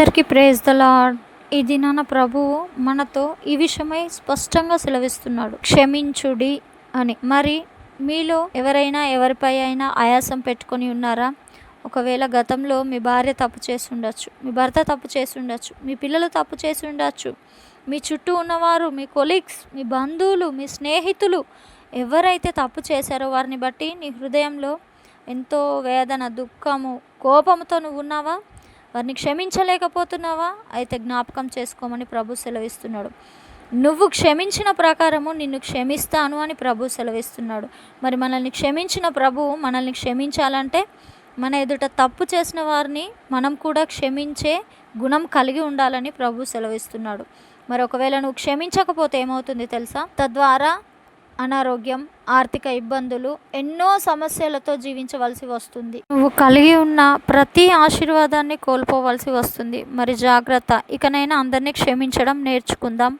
అందరికీ praise the lord ఈ దినాన ప్రభువు మనతో ఈ విషయమై స్పష్టంగా సెలవిస్తున్నాడు. క్షమించుడి అని. మరి మీలో ఎవరైనా ఎవరిపై అయినా ఆయాసం పెట్టుకొని ఉన్నారా? ఒకవేళ గతంలో మీ భార్య తప్పు చేసి ఉండొచ్చు మీ భర్త తప్పు చేసి ఉండొచ్చు మీ పిల్లలు తప్పు చేసి ఉండొచ్చు మీ చుట్టూ ఉన్నవారు మీ కొలీగ్స్ మీ బంధువులు మీ స్నేహితులు ఎవరైతే తప్పు చేశారో వారిని బట్టి నీ హృదయంలో ఎంతో వేదన దుఃఖము కోపంతో నువ్వు ఉన్నావా? వారిని క్షమించలేకపోతున్నావా? అయితే జ్ఞాపకం చేసుకోమని ప్రభు సెలవిస్తున్నాడు. నువ్వు క్షమించిన ప్రకారము నిన్ను క్షమిస్తాను అని ప్రభు సెలవిస్తున్నాడు. మరి మనల్ని క్షమించిన ప్రభు మనల్ని క్షమించాలంటే మన ఎదుట తప్పు చేసిన వారిని మనం కూడా క్షమించే గుణం కలిగి ఉండాలని ప్రభు సెలవిస్తున్నాడు. మరి ఒకవేళ నువ్వు క్షమించకపోతే ఏమవుతుంది తెలుసా? తద్వారా అనారోగ్యం ఆర్థిక ఇబ్బందులు ఎన్నో సమస్యలతో జీవించవలసి వస్తుంది. నువ్వు కలిగి ఉన్న ప్రతి ఆశీర్వాదాన్ని కోల్పోవలసి వస్తుంది. మరి జాగ్రత్త. ఇకనైనా అందరినీ క్షమించడం నేర్చుకుందాం.